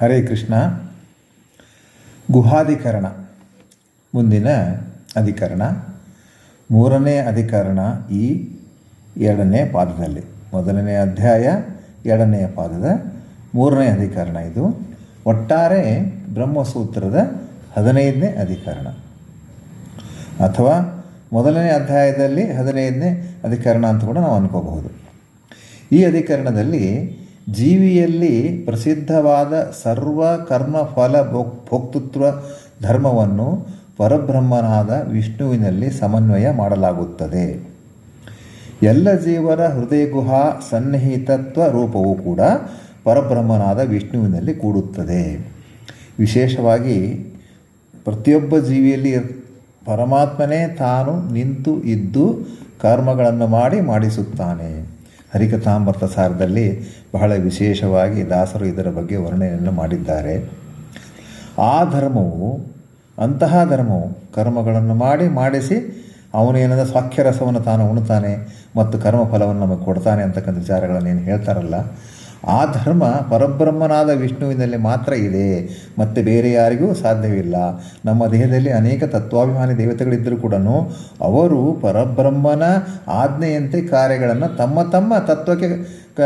ಹರೇ ಕೃಷ್ಣ. ಗುಹಾಧಿಕರಣ. ಮುಂದಿನ ಅಧಿಕರಣ. ಮೂರನೇ ಅಧಿಕರಣ ಈ ಎರಡನೇ ಪಾದದಲ್ಲಿ. ಮೊದಲನೇ ಅಧ್ಯಾಯ ಎರಡನೆಯ ಪಾದದ ಮೂರನೇ ಅಧಿಕರಣ ಇದು. ಒಟ್ಟಾರೆ ಬ್ರಹ್ಮಸೂತ್ರದ ಹದಿನೈದನೇ ಅಧಿಕರಣ. ಅಥವಾ ಮೊದಲನೇ ಅಧ್ಯಾಯದಲ್ಲಿ ಹದಿನೈದನೇ ಅಧಿಕರಣ ಅಂತ ಕೂಡ ನಾವು ಅನ್ಕೋಬಹುದು. ಈ ಅಧಿಕರಣದಲ್ಲಿ ಜೀವಿಯಲ್ಲಿ ಪ್ರಸಿದ್ಧವಾದ ಸರ್ವ ಕರ್ಮ ಫಲ ಭೋಕ್, ಭೋಕ್ತೃತ್ವ ಧರ್ಮವನ್ನು ಪರಬ್ರಹ್ಮನಾದ ವಿಷ್ಣುವಿನಲ್ಲಿ ಸಮನ್ವಯ ಮಾಡಲಾಗುತ್ತದೆ. ಎಲ್ಲ ಜೀವರ ಹೃದಯ ಗುಹಾ ಸನ್ನಿಹಿತತ್ವ ರೂಪವೂ ಕೂಡ ಪರಬ್ರಹ್ಮನಾದ ವಿಷ್ಣುವಿನಲ್ಲಿ ಕೂಡುತ್ತದೆ. ವಿಶೇಷವಾಗಿ ಪ್ರತಿಯೊಬ್ಬ ಜೀವಿಯಲ್ಲಿ ಪರಮಾತ್ಮನೇ ತಾನು ನಿಂತು ಇದ್ದು ಕರ್ಮಗಳನ್ನು ಮಾಡಿ ಮಾಡಿಸುತ್ತಾನೆ. ಹರಿಕಥಾಮೃತ ಸಾರದಲ್ಲಿ ಬಹಳ ವಿಶೇಷವಾಗಿ ದಾಸರು ಇದರ ಬಗ್ಗೆ ವರ್ಣನೆಯನ್ನು ಮಾಡಿದ್ದಾರೆ. ಆ ಧರ್ಮವು, ಅಂತಹ ಧರ್ಮವು ಕರ್ಮಗಳನ್ನು ಮಾಡಿ ಮಾಡಿಸಿ ಅವನೇನದ ಸ್ವಾಖ್ಯರಸವನ್ನು ತಾನು ಉಣ್ತಾನೆ ಮತ್ತು ಕರ್ಮಫಲವನ್ನು ನಮಗೆ ಕೊಡ್ತಾನೆ ಅಂತಕ್ಕಂಥ ವಿಚಾರಗಳನ್ನು ಏನು ಹೇಳ್ತಾರಲ್ಲ ಆ ಧರ್ಮ ಪರಬ್ರಹ್ಮನಾದ ವಿಷ್ಣುವಿನಲ್ಲಿ ಮಾತ್ರ ಇದೆ. ಮತ್ತು ಬೇರೆ ಯಾರಿಗೂ ಸಾಧ್ಯವಿಲ್ಲ. ನಮ್ಮ ದೇಹದಲ್ಲಿ ಅನೇಕ ತತ್ವಾಭಿಮಾನಿ ದೇವತೆಗಳಿದ್ದರೂ ಕೂಡ ಅವರು ಪರಬ್ರಹ್ಮನ ಆಜ್ಞೆಯಂತೆ ಕಾರ್ಯಗಳನ್ನು ತಮ್ಮ ತಮ್ಮ ತತ್ವಕ್ಕೆ ಕ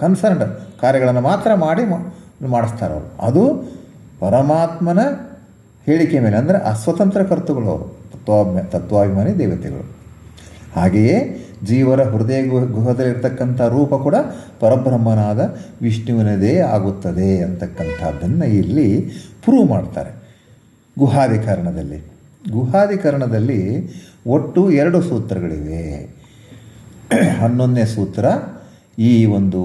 ಕನ್ಸರ್ನ್ಡ್ ಕಾರ್ಯಗಳನ್ನು ಮಾತ್ರ ಮಾಡಿ ಮಾಡಿಸ್ತಾರೆ ಅವರು. ಅದು ಪರಮಾತ್ಮನ ಹೇಳಿಕೆ ಮೇಲೆ, ಅಂದರೆ ಅಸ್ವತಂತ್ರ ಕರ್ತುಗಳು ಅವರು. ತತ್ವಾಭಿ ತತ್ವಾಭಿಮಾನಿ ದೇವತೆಗಳು. ಹಾಗೆಯೇ ಜೀವರ ಹೃದಯ ಗುಹ ಗುಹದಲ್ಲಿರ್ತಕ್ಕಂಥ ರೂಪ ಕೂಡ ಪರಬ್ರಹ್ಮನಾದ ವಿಷ್ಣುವಿನದೇ ಆಗುತ್ತದೆ ಅಂತಕ್ಕಂಥದ್ದನ್ನು ಇಲ್ಲಿ ಪ್ರೂವ್ ಮಾಡ್ತಾರೆ. ಗುಹಾಧಿಕರಣದಲ್ಲಿ. ಗುಹಾಧಿಕರಣದಲ್ಲಿ ಒಟ್ಟು ಎರಡು ಸೂತ್ರಗಳಿವೆ. ಹನ್ನೊಂದನೇ ಸೂತ್ರ ಈ ಒಂದು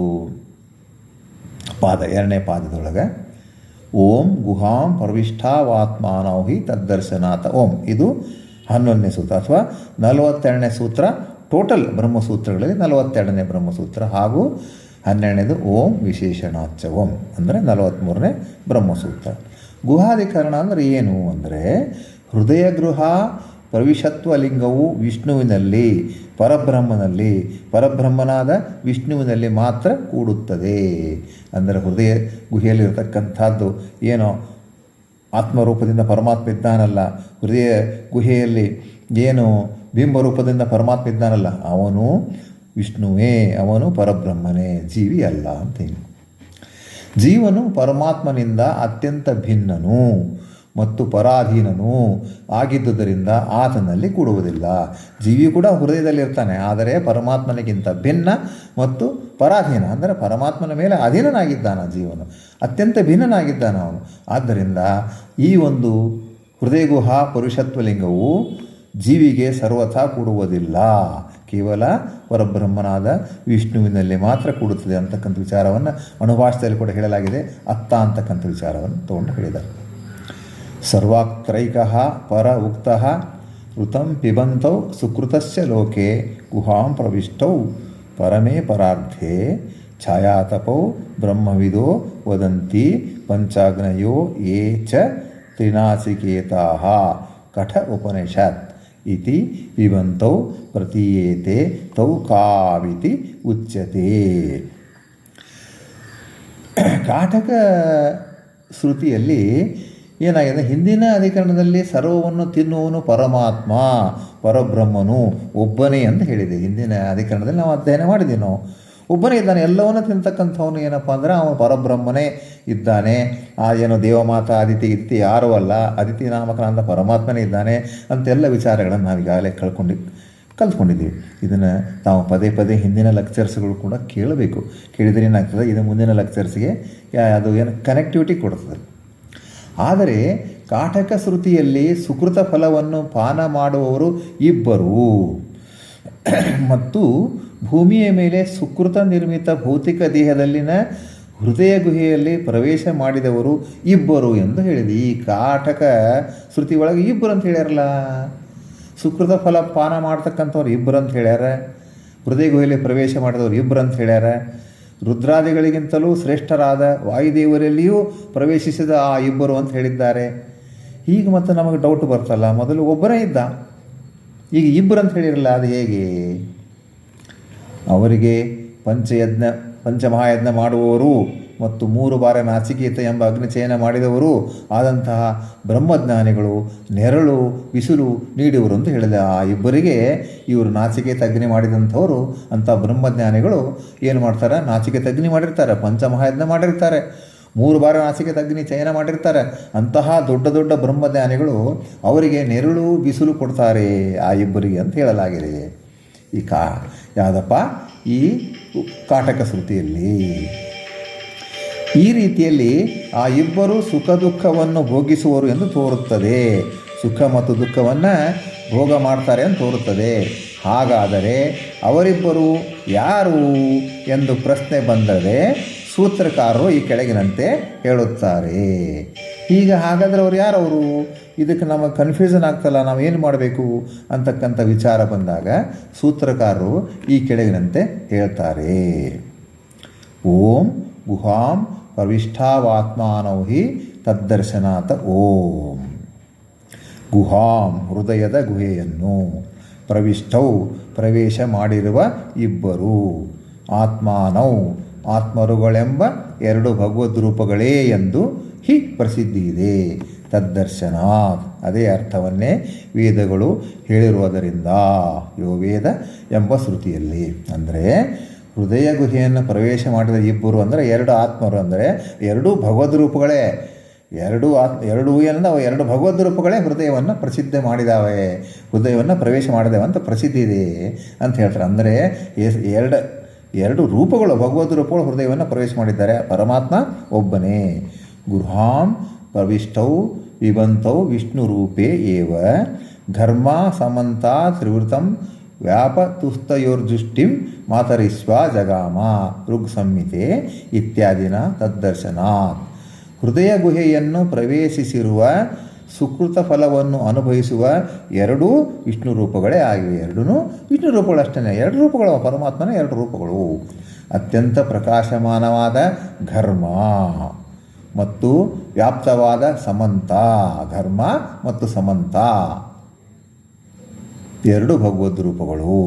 ಪಾದ, ಎರಡನೇ ಪಾದದೊಳಗೆ. ಓಂ ಗುಹಾಂ ಪ್ರವಿಷ್ಠಾವಾತ್ಮಾನೌಹಿ ತದ್ದರ್ಶನಾಥ ಓಂ, ಇದು ಹನ್ನೊಂದನೇ ಸೂತ್ರ ಅಥವಾ ನಲವತ್ತೆರಡನೇ ಸೂತ್ರ ಟೋಟಲ್ ಬ್ರಹ್ಮಸೂತ್ರಗಳಲ್ಲಿ ನಲವತ್ತೆರಡನೇ ಬ್ರಹ್ಮಸೂತ್ರ ಹಾಗೂ ಹನ್ನೆರಡನೇದು ಓಂ ವಿಶೇಷಣಾಚ ಓಂ ಅಂದರೆ ನಲವತ್ತ್ಮೂರನೇ ಬ್ರಹ್ಮಸೂತ್ರ. ಗುಹಾಧಿಕರಣ ಅಂದರೆ ಏನು ಅಂದರೆ ಹೃದಯ ಗೃಹ, ಪ್ರವಿಶತ್ವ ಲಿಂಗವು ವಿಷ್ಣುವಿನಲ್ಲಿ, ಪರಬ್ರಹ್ಮನಲ್ಲಿ, ಪರಬ್ರಹ್ಮನಾದ ವಿಷ್ಣುವಿನಲ್ಲಿ ಮಾತ್ರ ಕೂಡುತ್ತದೆ. ಅಂದರೆ ಹೃದಯ ಗುಹೆಯಲ್ಲಿರತಕ್ಕಂಥದ್ದು ಏನೋ? ಆತ್ಮರೂಪದಿಂದ ಪರಮಾತ್ಮ ಇದ್ದಾನಲ್ಲ, ಹೃದಯ ಗುಹೆಯಲ್ಲಿ ಏನು ಬಿಂಬರೂಪದಿಂದ ಪರಮಾತ್ಮ ಇದ್ದಾನಲ್ಲ, ಅವನು ವಿಷ್ಣುವೇ, ಅವನು ಪರಬ್ರಹ್ಮನೇ, ಜೀವಿ ಅಲ್ಲ ಅಂತೇನು ಜೀವನು ಪರಮಾತ್ಮನಿಂದ ಅತ್ಯಂತ ಭಿನ್ನನು ಮತ್ತು ಪರಾಧೀನನು ಆಗಿದ್ದುದರಿಂದ ಆತನಲ್ಲಿ ಕೂಡುವುದಿಲ್ಲ. ಜೀವಿ ಕೂಡ ಹೃದಯದಲ್ಲಿರ್ತಾನೆ ಆದರೆ ಪರಮಾತ್ಮನಿಗಿಂತ ಭಿನ್ನ ಮತ್ತು ಪರಾಧೀನ, ಅಂದರೆ ಪರಮಾತ್ಮನ ಮೇಲೆ ಅಧೀನನಾಗಿದ್ದಾನ ಜೀವನು, ಅತ್ಯಂತ ಭಿನ್ನನಾಗಿದ್ದಾನ ಅವನು. ಆದ್ದರಿಂದ ಈ ಒಂದು ಹೃದಯಗುಹಾ ಪುರುಷತ್ವಲಿಂಗವು ಜೀವಿಗೆ ಸರ್ವಥಾ ಕೂಡುವುದಿಲ್ಲ. ಕೇವಲ ಪರಬ್ರಹ್ಮನಾದ ವಿಷ್ಣುವಿನಲ್ಲಿ ಮಾತ್ರ ಕೂಡುತ್ತದೆ ಅಂತಕ್ಕಂಥ ವಿಚಾರವನ್ನು ಅಣುಭಾಷೆಯಲ್ಲಿ ಕೂಡ ಹೇಳಲಾಗಿದೆ. ಅತ್ತ ಅಂತಕ್ಕಂಥ ವಿಚಾರವನ್ನು ತಗೊಂಡು ಹೇಳಿದ್ದಾರೆ. ಸರ್ವಾತ್ರೈಕ ಪರ ಉಕ್ತ ಋತಂ ಪಿಬಂತೌ ಸುಕೃತಸ್ಯ ಲೋಕೆ ಗುಹಾಂ ಪ್ರವಿಷ್ಟೌ ಪರಮೇ ಪರಾರ್ಧೆ ಛಾಯಾತಪೌ ಬ್ರಹ್ಮವಿದೋ ವದಂತಿ ಪಂಚಾಗ್ನಯೋ ಯೇ ಚ ತ್ರಿನಾಸಿಕೇತಾ ಕಠ ಉಪನಿಷತ್. ಇತಿ ಪಿಬಂತೌ ಪ್ರತೀಯೇತೆ ತೌ ಕಾವಿತಿ ಉಚ್ಯತೆ ಕಾಟಕ ಶ್ರುತಿಯಲ್ಲಿ ಏನಾಗಿದೆ? ಹಿಂದಿನ ಅಧಿಕರಣದಲ್ಲಿ ಸರ್ವವನ್ನು ತಿನ್ನುವನು ಪರಮಾತ್ಮ, ಪರಬ್ರಹ್ಮನು, ಒಬ್ಬನೇ ಅಂತ ಹೇಳಿದೆ. ಹಿಂದಿನ ಅಧಿಕರಣದಲ್ಲಿ ನಾವು ಅಧ್ಯಯನ ಮಾಡಿದ್ದೀವಿ ನಾವು ಒಬ್ಬನೇ ಇದ್ದಾನೆ, ಎಲ್ಲವನ್ನು ತಿಂತಕ್ಕಂಥವನು ಏನಪ್ಪ ಅಂದರೆ, ಅವನು ಪರಬ್ರಹ್ಮನೇ. ಇದ್ದಾನೆ. ಆ ಏನು ದೇವಮಾತ ಅದಿತಿ ಇತ್ತಿ ಯಾರೂ ಅಲ್ಲ ಅದಿತಿ ನಾಮಕನಾದ ಪರಮಾತ್ಮನೇ ಇದ್ದಾನೆ ಅಂತೆಲ್ಲ ವಿಚಾರಗಳನ್ನು ನಾವು ಈಗಾಗಲೇ ಕಳ್ಕೊಂಡು, ಕಲ್ತ್ಕೊಂಡಿದ್ದೀವಿ. ಇದನ್ನು ನಾವು ಪದೇ ಪದೇ ಹಿಂದಿನ ಲೆಕ್ಚರ್ಸ್ಗಳು ಕೂಡ ಕೇಳಬೇಕು. ಕೇಳಿದರೆ ಏನಾಗ್ತದೆ? ಇದು ಮುಂದಿನ ಲೆಕ್ಚರ್ಸ್ಗೆ ಅದು ಏನು ಕನೆಕ್ಟಿವಿಟಿ ಕೊಡ್ತದೆ. ಆದರೆ ಕಾಟಕ ಶ್ರುತಿಯಲ್ಲಿ ಸುಕೃತ ಫಲವನ್ನು ಪಾನ ಮಾಡುವವರು ಇಬ್ಬರು. ಮತ್ತು ಭೂಮಿಯ ಮೇಲೆ ಸುಕೃತ ನಿರ್ಮಿತ ಭೌತಿಕ ದೇಹದಲ್ಲಿನ ಹೃದಯ ಗುಹೆಯಲ್ಲಿ ಪ್ರವೇಶ ಮಾಡಿದವರು ಇಬ್ಬರು ಎಂದು ಹೇಳಿದ. ಈ ಕಾಟಕ ಶ್ರುತಿ ಒಳಗೆ ಇಬ್ಬರು ಅಂತ ಹೇಳ್ಯಾರಲ್ಲ. ಸುಕೃತ ಫಲ ಪಾನ ಮಾಡ್ತಕ್ಕಂಥವ್ರು ಇಬ್ಬರು ಅಂತ ಹೇಳ್ಯಾರ. ಹೃದಯ ಗುಹೆಯಲ್ಲಿ ಪ್ರವೇಶ ಮಾಡಿದವರು ಇಬ್ಬರು ಅಂತ ಹೇಳ್ಯಾರ. ರುದ್ರಾದಿಗಳಿಗಿಂತಲೂ ಶ್ರೇಷ್ಠರಾದ ವಾಯುದೇವರಲ್ಲಿಯೂ ಪ್ರವೇಶಿಸಿದ ಆ ಇಬ್ಬರು ಅಂತ ಹೇಳಿದ್ದಾರೆ. ಈಗ ಮತ್ತೆ ನಮಗೆ ಡೌಟ್ ಬರ್ತಲ್ಲ. ಮೊದಲು ಒಬ್ಬರೇ ಇದ್ದ. ಈಗ ಇಬ್ಬರು ಅಂತ ಹೇಳಿರಲ್ಲ, ಅದು ಹೇಗೆ? ಅವರಿಗೆ ಪಂಚಯಜ್ಞ ಪಂಚಮಹಾಯಜ್ಞ ಮಾಡುವವರು ಮತ್ತು ಮೂರು ಬಾರಿ ನಾಚಿಕೇತ ಎಂಬ ಅಗ್ನಿಚಯನ ಮಾಡಿದವರು, ಆದಂತಹ ಬ್ರಹ್ಮಜ್ಞಾನಿಗಳು ನೆರಳು, ಬಿಸಿಲು ನೀಡುವರು ಅಂತ ಹೇಳಿದೆ ಆ ಇಬ್ಬರಿಗೆ ಇವರು ನಾಚಿಕೇತ ಅಗ್ನಿ ಮಾಡಿದಂಥವರು, ಅಂಥ ಬ್ರಹ್ಮಜ್ಞಾನಿಗಳು ಏನು ಮಾಡ್ತಾರೆ? ನಾಚಿಕೇತ ಅಗ್ನಿ ಮಾಡಿರ್ತಾರೆ, ಪಂಚಮಹಾಯಜ್ಞ ಮಾಡಿರ್ತಾರೆ, ಮೂರು ಬಾರಿ ನಾಸಿಕೆ ಅಗ್ನಿ ಚಯನ ಮಾಡಿರ್ತಾರೆ. ಅಂತಹ ದೊಡ್ಡ ದೊಡ್ಡ ಬ್ರಹ್ಮಜ್ಞಾನಿಗಳು ಅವರಿಗೆ ನೆರಳು, ಬಿಸಿಲು ಕೊಡ್ತಾರೆ ಆ ಇಬ್ಬರಿಗೆ ಅಂತ ಹೇಳಲಾಗಿದೆ. ಈ ಕಾ ಯಾವುದಪ್ಪ? ಈ ಕಾಟಕ ಶ್ರುತಿಯಲ್ಲಿ ಈ ರೀತಿಯಲ್ಲಿ ಆ ಇಬ್ಬರು ಸುಖ ದುಃಖವನ್ನು ಭೋಗಿಸುವರು ಎಂದು ತೋರುತ್ತದೆ. ಸುಖ ಮತ್ತು ದುಃಖವನ್ನು ಭೋಗ ಮಾಡ್ತಾರೆ ಅಂತ ತೋರುತ್ತದೆ. ಹಾಗಾದರೆ ಅವರಿಬ್ಬರು ಯಾರು ಎಂದು ಪ್ರಶ್ನೆ ಬಂದರೆ ಸೂತ್ರಕಾರರು ಈ ಕೆಳಗಿನಂತೆ ಹೇಳುತ್ತಾರೆ. ಈಗ ಹಾಗಾದರೆ ಅವ್ರು ಯಾರವರು ಇದಕ್ಕೆ ನಮಗೆ ಕನ್ಫ್ಯೂಷನ್ ಆಗ್ತಲ್ಲ, ನಾವು ಏನು ಮಾಡಬೇಕು ಅಂತಕ್ಕಂಥ ವಿಚಾರ ಬಂದಾಗ ಸೂತ್ರಕಾರರು ಈ ಕೆಳಗಿನಂತೆ ಹೇಳ್ತಾರೆ. ಓಂ ಗುಹಾಂ ಪ್ರವಿಷ್ಠಾವಾತ್ಮಾನೌ ಹಿ ತದ್ದರ್ಶನಾಥ ಓಂ. ಗುಹಾಂ ಹೃದಯದ ಗುಹೆಯನ್ನು ಪ್ರವಿಷ್ಠೌ ಪ್ರವೇಶ ಮಾಡಿರುವ ಇಬ್ಬರು. ಆತ್ಮಾನೌ ಆತ್ಮರುಗಳೆಂಬ ಎರಡು ಭಗವದ್ ರೂಪಗಳೇ ಎಂದು ಹಿ ಪ್ರಸಿದ್ಧಿ ಇದೆ ತದ್ದರ್ಶನಾತ್. ಅದೇ ಅರ್ಥವನ್ನೇ ವೇದಗಳು ಹೇಳಿರುವುದರಿಂದ. ಯೋ ವೇದ ಎಂಬ ಶ್ರುತಿಯಲ್ಲಿ. ಅಂದರೆ ಹೃದಯ ಗುಹೆಯನ್ನು ಪ್ರವೇಶ ಮಾಡಿದ ಇಬ್ಬರು ಅಂದರೆ ಎರಡು ಆತ್ಮರು ಅಂದರೆ ಎರಡೂ ಭಗವದ್ ರೂಪಗಳೇ. ಎರಡು ಆತ್, ಎರಡು ಎಲ್ಲ ಎರಡು ಭಗವದ್ ರೂಪಗಳೇ ಹೃದಯವನ್ನು ಪ್ರಸಿದ್ಧ ಮಾಡಿದಾವೆ. ಹೃದಯವನ್ನು ಪ್ರವೇಶ ಮಾಡಿದಾವೆ ಅಂತ ಪ್ರಸಿದ್ಧಿ ಇದೆ ಅಂತ ಹೇಳ್ತಾರೆ. ಅಂದರೆ ಎರಡು ಎರಡು ರೂಪಗಳು ಭಗವದ್ ರೂಪಗಳು ಹೃದಯವನ್ನು ಪ್ರವೇಶ ಮಾಡಿದ್ದಾರೆ. ಪರಮಾತ್ಮ ಒಬ್ಬನೇ. ಗೃಹಾಂ ಪ್ರವಿಷ್ಟೌ ವಿಬಂತೌ ವಿಷ್ಣು ರೂಪೇ ಏವ. ಘರ್ಮ ಸಮಂತ ತ್ರಿವೃತಂ ವ್ಯಾಪತುಸ್ತಯೋರ್ಜುಷ್ಟಿಂ ಮಾತರಿಸ್ವ ಜಗಾಮ ಋಗ್ ಸಂಹಿತೆ ಇತ್ಯಾದಿನ ತದ್ದರ್ಶನಾತ್. ಹೃದಯ ಗುಹೆಯನ್ನು ಪ್ರವೇಶಿಸಿರುವ ಸುಕೃತ ಫಲವನ್ನು ಅನುಭವಿಸುವ ಎರಡೂ ವಿಷ್ಣು ರೂಪಗಳೇ ಆಗಿವೆ. ಎರಡೂ ವಿಷ್ಣು ರೂಪಗಳಷ್ಟೇ ಎರಡು ರೂಪಗಳು, ಪರಮಾತ್ಮನ ಎರಡು ರೂಪಗಳು. ಅತ್ಯಂತ ಪ್ರಕಾಶಮಾನವಾದ ಘರ್ಮ ಮತ್ತು ವ್ಯಾಪ್ತವಾದ ಸಮಂತ, ಧರ್ಮ ಮತ್ತು ಸಮಂತ. ಎರಡು ಭಗವದ್ ರೂಪಗಳು.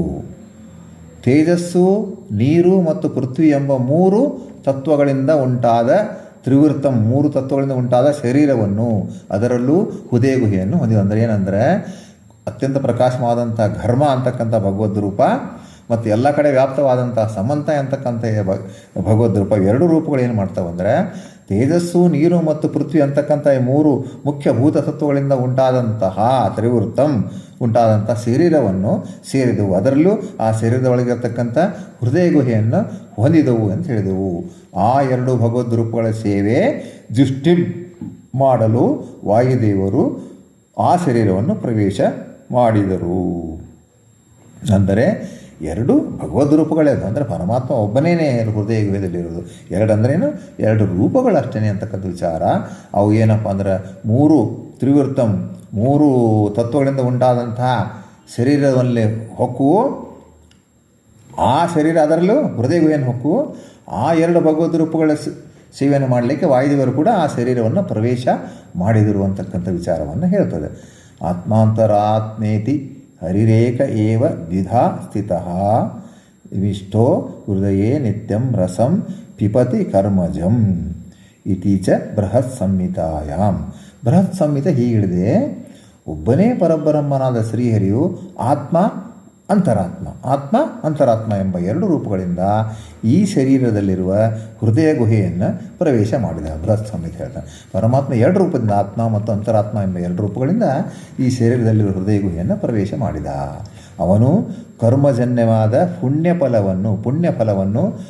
ತೇಜಸ್ಸು, ನೀರು ಮತ್ತು ಪೃಥ್ವಿ ಎಂಬ ಮೂರು ತತ್ವಗಳಿಂದ ಉಂಟಾದ, ತ್ರಿವೃತ್ತಂ ಮೂರು ತತ್ವಗಳಿಂದ ಉಂಟಾದ ಶರೀರವನ್ನು, ಅದರಲ್ಲೂ ಹುದೇ ಗುಹೆಯನ್ನು ಹೊಂದಿದೆ. ಅಂದರೆ ಏನಂದರೆ, ಅತ್ಯಂತ ಪ್ರಕಾಶವಾದಂಥ ಘರ್ಮ ಅಂತಕ್ಕಂಥ ಭಗವದ್ ರೂಪ, ಮತ್ತು ಎಲ್ಲ ಕಡೆ ವ್ಯಾಪ್ತವಾದಂಥ ಸಮಂತ ಅಂತಕ್ಕಂಥ ಭಗವದ್ ರೂಪ, ಎರಡು ರೂಪಗಳು ಏನು ಮಾಡ್ತಾವೆ ಅಂದರೆ ತೇಜಸ್ಸು, ನೀರು ಮತ್ತು ಪೃಥ್ವಿ ಅಂತಕ್ಕಂಥ ಈ ಮೂರು ಮುಖ್ಯ ಭೂತ ತತ್ವಗಳಿಂದ ಉಂಟಾದಂತಹ, ತ್ರಿವೃತ್ತಂ ಉಂಟಾದಂಥ ಶರೀರವನ್ನು ಸೇರಿದವು. ಅದರಲ್ಲೂ ಆ ಶರೀರದ ಒಳಗಿರತಕ್ಕಂಥ ಹೃದಯ ಗುಹೆಯನ್ನು ಹೊಂದಿದವು ಅಂತ ಹೇಳಿದೆವು. ಆ ಎರಡು ಭಗವದ್ ರೂಪಗಳ ಸೇವೆ ದೃಷ್ಟಿ ಮಾಡಲು ವಾಯುದೇವರು ಆ ಶರೀರವನ್ನು ಪ್ರವೇಶ ಮಾಡಿದರು. ಅಂದರೆ ಎರಡು ಭಗವದ್ ರೂಪಗಳೇ ಅದು. ಅಂದರೆ ಪರಮಾತ್ಮ ಒಬ್ಬನೇ ಹೃದಯ ಗುಹೆಯಲ್ಲಿರೋದು ಎರಡು ಅಂದ್ರೇನು ಎರಡು ರೂಪಗಳು ಅಷ್ಟೇ ಅಂತಕ್ಕಂಥ ವಿಚಾರ. ಅವು ಏನಪ್ಪ ಅಂದ್ರೆ ಮೂರು ತ್ರಿವೃತ್ತಂ, ಮೂರು ತತ್ವಗಳಿಂದ ಉಂಟಾದಂತಹ ಶರೀರದಲ್ಲಿ ಹೊಕ್ಕು ಆ ಶರೀರ ಅದರಲ್ಲೂ ಹೃದಯ ಏನು ಹೊಕ್ಕು ಆ ಎರಡು ಭಗವದ್ ರೂಪಗಳ ಸೇವೆಯನ್ನು ಮಾಡಲಿಕ್ಕೆ ವಾಯುದೇವರು ಕೂಡ ಆ ಶರೀರವನ್ನು ಪ್ರವೇಶ ಮಾಡಿದರು ಅಂತಕ್ಕಂಥ ವಿಚಾರವನ್ನು ಹೇಳ್ತದೆ. ಆತ್ಮಾಂತರಾತ್ಮೇತಿ ಹರಿರೇಕ ಏವ ದ್ವಿಧಾ ಸ್ಥಿತಃ. ವಿಷ್ಟೋ ಹೃದಯೇ ನಿತ್ಯಂ ರಸಂ ಪಿಪತಿ ಕರ್ಮಜಂ ಇತಿ ಚ ಬೃಹತ್ ಸಂಹಿತಾಯಾಮ್ ಬೃಹತ್ ಸಂಹಿತೆ ಹೀಗಿಳಿದೆ, ಒಬ್ಬನೇ ಪರಬ್ರಹ್ಮನಾದ ಶ್ರೀಹರಿಯು ಆತ್ಮ ಅಂತರಾತ್ಮ. ಆತ್ಮ, ಅಂತರಾತ್ಮ ಎಂಬ ಎರಡು ರೂಪಗಳಿಂದ ಈ ಶರೀರದಲ್ಲಿರುವ ಹೃದಯ ಗುಹೆಯನ್ನು ಪ್ರವೇಶ ಮಾಡಿದ. ಬೃಹತ್ ಸಂಹಿತೆ ಹೇಳ್ತಾನೆ. ಪರಮಾತ್ಮ ಎರಡು ರೂಪದಿಂದ ಆತ್ಮ ಮತ್ತು ಅಂತರಾತ್ಮ ಎಂಬ ಎರಡು ರೂಪಗಳಿಂದ ಈ ಶರೀರದಲ್ಲಿರುವ ಹೃದಯ ಗುಹೆಯನ್ನು ಪ್ರವೇಶ ಮಾಡಿದ. ಅವನು ಕರ್ಮಜನ್ಯವಾದ ಪುಣ್ಯ ಫಲವನ್ನು ಪುಣ್ಯ ಫಲವನ್ನು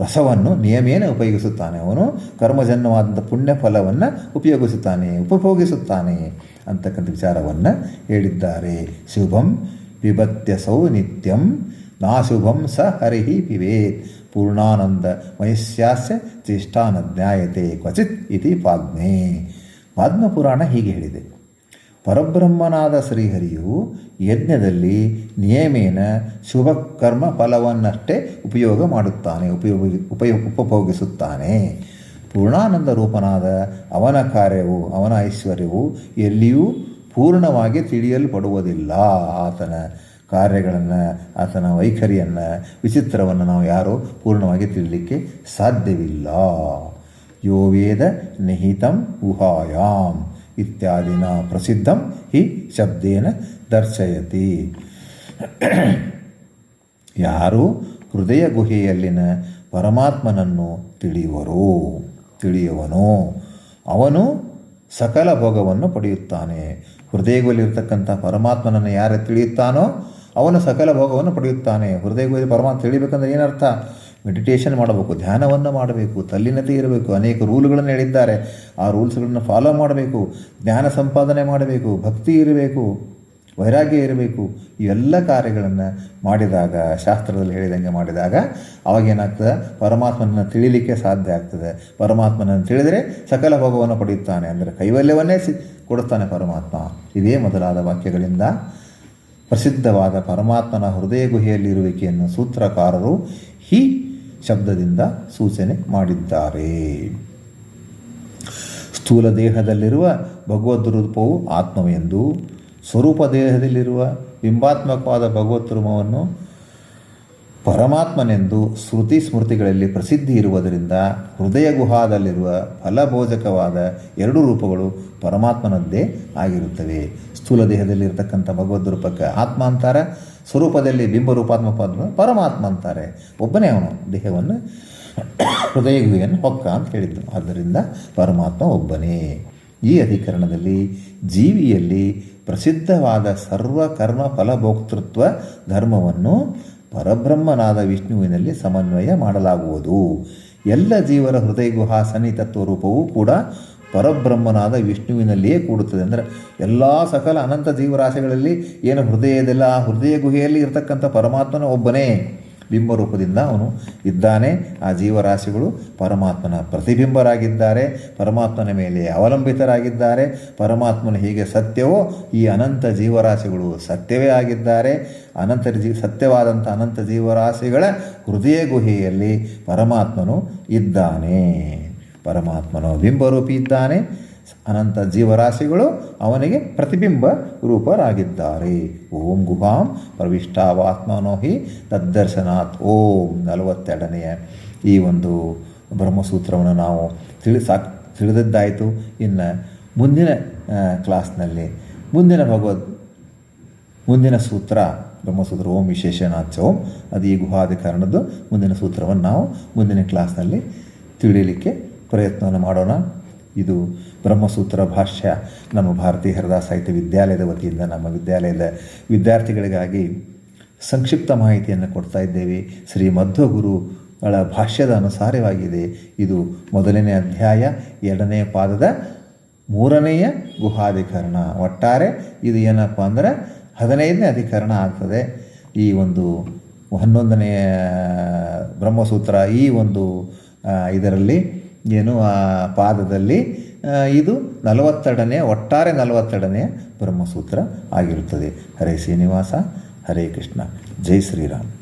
ರಸವನ್ನು ನಿಯಮೇನ ಉಪಯೋಗಿಸುತ್ತಾನೆ. ಅವನು ಕರ್ಮಜನ್ಯವಾದಂಥ ಪುಣ್ಯ ಫಲವನ್ನು ಉಪಯೋಗಿಸುತ್ತಾನೆ, ಉಪಭೋಗಿಸುತ್ತಾನೆ ಅಂತಕ್ಕಂಥ ವಿಚಾರವನ್ನು ಹೇಳಿದ್ದಾರೆ. ಶುಭಂ ಪಿಬತ್ಯಸೌ ನಿತ್ಯಂ ನಾಶುಭಂ ಸ ಹರಿಹಿ ಪಿಬೇತ್ ಪೂರ್ಣಾನಂದ ಮಹಿಷ್ಯಾಸ್ಯ ಚೇಷ್ಟಾನ ಜ್ಞಾಯತೆ ಕ್ವಚಿತ್ ಇತಿ ಪಾದ್ಮೆ. ಪುರಾಣ ಹೀಗೆ ಹೇಳಿದೆ. ಪರಬ್ರಹ್ಮನಾದ ಶ್ರೀಹರಿಯು ಯಜ್ಞದಲ್ಲಿ ನಿಯಮೇನ ಶುಭ ಕರ್ಮ ಫಲವನ್ನಷ್ಟೇ ಉಪಯೋಗ ಮಾಡುತ್ತಾನೆ, ಉಪಯೋಗ ಉಪಯೋಗ ಉಪಭೋಗಿಸುತ್ತಾನೆ. ಪೂರ್ಣಾನಂದ ರೂಪನಾದ ಅವನ ಕಾರ್ಯವು, ಅವನ ಐಶ್ವರ್ಯವು ಎಲ್ಲಿಯೂ ಪೂರ್ಣವಾಗಿ ತಿಳಿಯಲ್ಪಡುವುದಿಲ್ಲ. ಆತನ ಕಾರ್ಯಗಳನ್ನು, ಆತನ ವೈಖರಿಯನ್ನು, ವಿಚಿತ್ರವನ್ನು ನಾವು ಯಾರೂ ಪೂರ್ಣವಾಗಿ ತಿಳಿಯಲಿಕ್ಕೆ ಸಾಧ್ಯವಿಲ್ಲ. ಯೋ ವೇದ ನಿಹಿತಂ ಗುಹಾಯಾಮ್ ಇತ್ಯಾದಿನ ಪ್ರಸಿದ್ಧಂ ಹಿ ಶಬ್ದೇನ ದರ್ಶಯತಿ. ಯಾರು ಹೃದಯ ಗುಹೆಯಲ್ಲಿನ ಪರಮಾತ್ಮನನ್ನು ತಿಳಿಯುವರು, ತಿಳಿಯುವನು. ಅವನು ಸಕಲ ಭೋಗವನ್ನು ಪಡೆಯುತ್ತಾನೆ. ಹೃದಯದಲ್ಲಿರ್ತಕ್ಕಂಥ ಪರಮಾತ್ಮನನ್ನು ಯಾರು ತಿಳಿಯುತ್ತಾನೋ ಅವನು ಸಕಲ ಭೋಗವನ್ನು ಪಡೆಯುತ್ತಾನೆ. ಹೃದಯಗಳಲ್ಲಿ ಪರಮಾತ್ಮ ತಿಳಿಬೇಕಂದ್ರೆ ಏನರ್ಥ? ಮೆಡಿಟೇಷನ್ ಮಾಡಬೇಕು, ಧ್ಯಾನವನ್ನು ಮಾಡಬೇಕು, ತಲ್ಲಿನತೆ ಇರಬೇಕು, ಅನೇಕ ರೂಲ್ಗಳನ್ನು ಹೇಳಿದ್ದಾರೆ. ಆ ರೂಲ್ಸ್ಗಳನ್ನು ಫಾಲೋ ಮಾಡಬೇಕು ಜ್ಞಾನ ಸಂಪಾದನೆ ಮಾಡಬೇಕು, ಭಕ್ತಿ ಇರಬೇಕು. ವೈರಾಗ್ಯ ಇರಬೇಕು. ಇವೆಲ್ಲ ಕಾರ್ಯಗಳನ್ನು ಮಾಡಿದಾಗ, ಶಾಸ್ತ್ರದಲ್ಲಿ ಹೇಳಿದಂಗೆ ಮಾಡಿದಾಗ ಅವಾಗೇನಾಗ್ತದೆ ಪರಮಾತ್ಮನನ್ನು ತಿಳಿಲಿಕ್ಕೆ ಸಾಧ್ಯ ಆಗ್ತದೆ. ಪರಮಾತ್ಮನನ್ನು ತಿಳಿದರೆ ಸಕಲ ಭೋಗವನ್ನು ಪಡೆಯುತ್ತಾನೆ. ಅಂದರೆ ಕೈವಲ್ಯವನ್ನೇ ಸಿ, ಕೊಡುತ್ತಾನೆ ಪರಮಾತ್ಮ. ಇದೇ ಮೊದಲಾದ ವಾಕ್ಯಗಳಿಂದ ಪ್ರಸಿದ್ಧವಾದ ಪರಮಾತ್ಮನ ಹೃದಯ ಗುಹೆಯಲ್ಲಿರುವಿಕೆಯನ್ನು ಸೂತ್ರಕಾರರು ಹಿ ಶಬ್ದದಿಂದ ಸೂಚನೆ ಮಾಡಿದ್ದಾರೆ. ಸ್ಥೂಲ ದೇಹದಲ್ಲಿರುವ ಭಗವದ್ ರೂಪವು ಆತ್ಮವೆಂದು ಸ್ವರೂಪ ದೇಹದಲ್ಲಿರುವ ಬಿಂಬಾತ್ಮಕವಾದ ಭಗವತ್ ರೂಪವನ್ನು ಪರಮಾತ್ಮನೆಂದು ಶ್ರುತಿ ಸ್ಮೃತಿಗಳಲ್ಲಿ ಪ್ರಸಿದ್ಧಿ ಇರುವುದರಿಂದ ಹೃದಯ ಗುಹಾದಲ್ಲಿರುವ ಫಲಭೋಜಕವಾದ ಎರಡು ರೂಪಗಳು ಪರಮಾತ್ಮನದ್ದೇ ಆಗಿರುತ್ತವೆ. ಸ್ಥೂಲ ದೇಹದಲ್ಲಿರ್ತಕ್ಕಂಥ ಭಗವದ್ ರೂಪಕ್ಕೆ ಆತ್ಮ ಅಂತಾರೆ, ಸ್ವರೂಪದಲ್ಲಿ ಪದ ಪರಮಾತ್ಮ ಅಂತಾರೆ. ಒಬ್ಬನೇ ಅವನು ದೇಹವನ್ನು ಹೃದಯ ಗುಹೆಯನ್ನು ಹೊಕ್ಕ ಅಂತ ಹೇಳಿದ್ದು. ಆದ್ದರಿಂದ ಪರಮಾತ್ಮ ಒಬ್ಬನೇ. ಈ ಅಧಿಕರಣದಲ್ಲಿ ಜೀವಿಯಲ್ಲಿ ಪ್ರಸಿದ್ಧವಾದ ಸರ್ವಕರ್ಮ ಫಲಭೋಕ್ತೃತ್ವ ಧರ್ಮವನ್ನು ಪರಬ್ರಹ್ಮನಾದ ವಿಷ್ಣುವಿನಲ್ಲಿ ಸಮನ್ವಯ ಮಾಡಲಾಗುವುದು. ಎಲ್ಲ ಜೀವರ ಹೃದಯ ಗುಹಾ ಸನ್ನಿತತ್ವ ರೂಪವೂ ಕೂಡ ಪರಬ್ರಹ್ಮನಾದ ವಿಷ್ಣುವಿನಲ್ಲಿಯೇ ಕೂಡುತ್ತದೆ. ಅಂದರೆ ಎಲ್ಲ ಸಕಲ ಅನಂತ ಜೀವರಾಶಿಗಳಲ್ಲಿ ಏನು ಹೃದಯದೆಲ್ಲ ಆ ಹೃದಯ ಗುಹೆಯಲ್ಲಿ ಇರತಕ್ಕಂಥ ಪರಮಾತ್ಮನ ಒಬ್ಬನೇ. ಬಿಂಬರೂಪದಿಂದ ಅವನು ಇದ್ದಾನೆ. ಆ ಜೀವರಾಶಿಗಳು ಪರಮಾತ್ಮನ ಪ್ರತಿಬಿಂಬರಾಗಿದ್ದಾರೆ. ಪರಮಾತ್ಮನ ಮೇಲೆ ಅವಲಂಬಿತರಾಗಿದ್ದಾರೆ. ಪರಮಾತ್ಮನ ಹೀಗೆ ಸತ್ಯವೋ ಈ ಅನಂತ ಜೀವರಾಶಿಗಳು ಸತ್ಯವೇ ಆಗಿದ್ದಾರೆ. ಅನಂತ ಜೀ, ಸತ್ಯವಾದಂಥ ಅನಂತ ಜೀವರಾಶಿಗಳ ಹೃದಯ ಗುಹೆಯಲ್ಲಿ ಪರಮಾತ್ಮನು ಇದ್ದಾನೆ. ಪರಮಾತ್ಮನು ಬಿಂಬರೂಪಿ ಇದ್ದಾನೆ. ಅನಂತ ಜೀವರಾಶಿಗಳು ಅವನಿಗೆ ಪ್ರತಿಬಿಂಬ ರೂಪರಾಗಿದ್ದಾರೆ. ಓಂ ಗುಹಾಂ ಪ್ರವಿಷ್ಟಾವಾತ್ಮನೋ ಹಿ ತದ್ದರ್ಶನಾತ್. ಓಂ ನಲವತ್ತೆರಡನೆಯ ಈ ಒಂದು ಬ್ರಹ್ಮಸೂತ್ರವನ್ನು ನಾವು ತಿಳಿ ಸಾಕ್ ತಿಳಿದದ್ದಾಯಿತು. ಇನ್ನು ಮುಂದಿನ ಕ್ಲಾಸ್ನಲ್ಲಿ ಮುಂದಿನ ಭಗವದ್, ಮುಂದಿನ ಸೂತ್ರ, ಬ್ರಹ್ಮಸೂತ್ರ ಓಂ ವಿಶೇಷನಾಥ ಓಂ, ಅದು ಈ ಗುಹಾಧಿಕರಣದ್ದು ಮುಂದಿನ ಸೂತ್ರವನ್ನು ನಾವು ಮುಂದಿನ ಕ್ಲಾಸ್ನಲ್ಲಿ ತಿಳಿಯಲಿಕ್ಕೆ ಪ್ರಯತ್ನವನ್ನು ಮಾಡೋಣ. ಇದು ಬ್ರಹ್ಮಸೂತ್ರ ಭಾಷ್ಯ ನಮ್ಮ ಭಾರತೀಯ ಹರಿದಾಸ ಸಾಹಿತ್ಯ ವಿದ್ಯಾಲಯದ ವತಿಯಿಂದ ನಮ್ಮ ವಿದ್ಯಾಲಯದ ವಿದ್ಯಾರ್ಥಿಗಳಿಗಾಗಿ ಸಂಕ್ಷಿಪ್ತ ಮಾಹಿತಿಯನ್ನು ಕೊಡ್ತಾ ಇದ್ದೇವೆ. ಶ್ರೀ ಮಧ್ವಗುರುಗಳ ಭಾಷ್ಯದ ಅನುಸಾರವಾಗಿದೆ ಇದು ಮೊದಲನೇ ಅಧ್ಯಾಯ, ಎರಡನೇ ಪಾದದ ಮೂರನೆಯ ಗುಹಾಧಿಕರಣ. ಒಟ್ಟಾರೆ ಇದು ಏನಪ್ಪ ಅಂದರೆ ಹದಿನೈದನೇ ಅಧಿಕರಣ ಆಗ್ತದೆ. ಈ ಒಂದು ಹನ್ನೊಂದನೆಯ ಬ್ರಹ್ಮಸೂತ್ರ ಈ ಒಂದು ಇದರಲ್ಲಿ ಏನು, ಆ, ಪಾದದಲ್ಲಿ ಇದು ನಲವತ್ತೆರಡನೇ ಒಟ್ಟಾರೆ ನಲವತ್ತೆರಡನೆಯ ಬ್ರಹ್ಮಸೂತ್ರ ಆಗಿರುತ್ತದೆ. ಹರೇ ಶ್ರೀನಿವಾಸ ಹರೇ ಕೃಷ್ಣ. ಜೈ ಶ್ರೀರಾಮ್.